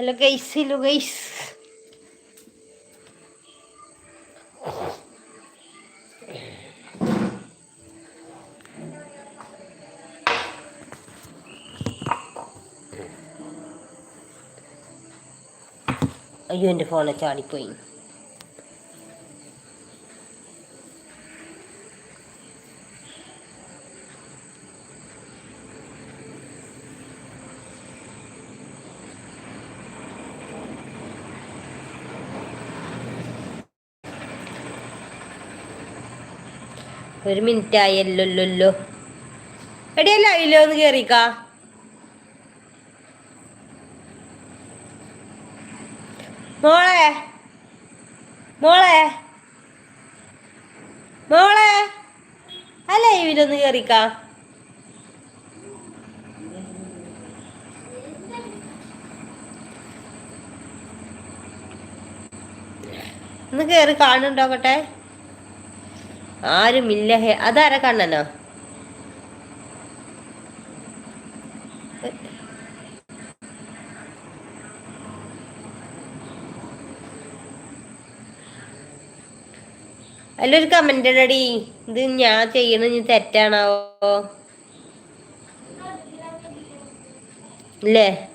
Hello guys hello guys അയ്യോ എൻ്റെ phone ചാടിപ്പോയി ഒരു മിനിറ്റ് ആയല്ലോ എടിയല്ല അയില്ലോ ഒന്ന് കേറിക്ക. മോളെ മോളെ മോളെ. അല്ല ഇവിലൊന്ന് കേറിക്ക. ഒന്ന് കേറി കാണുന്നുണ്ടോക്കട്ടെ ആരുമില്ല. ഹേ അതാരാ കണ്ണനോ? ഒരു കമന്റ് ഇടടി. ഇത് ഞാൻ ചെയ്യണ ഇനി തെറ്റാണാവോ? ഇല്ലേ?